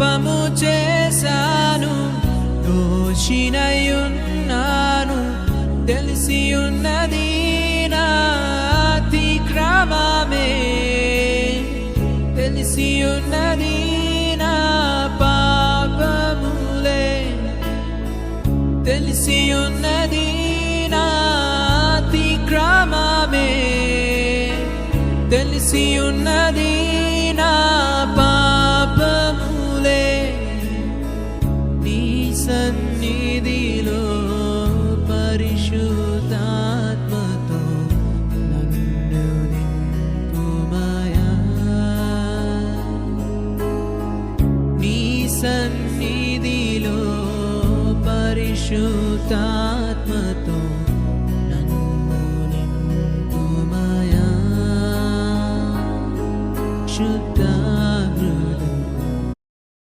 పాపము చేశాను దోషినయున్నాను తెలిసి ఉన్నది క్రమమే అతిక్రమమే. ఉన్నది నా పాపములే. తెలిసి ఉన్నది నా అతిక్రమమే. తెలిసి ఉన్నది నా సన్నిధిలో పరిశుద్ధాత్మతో నన్ను నింపుమయా. నీ సన్నిధిలో పరిశుద్ధాత్మతో నన్ను నింపుమయా. శుద్ధాహృదయ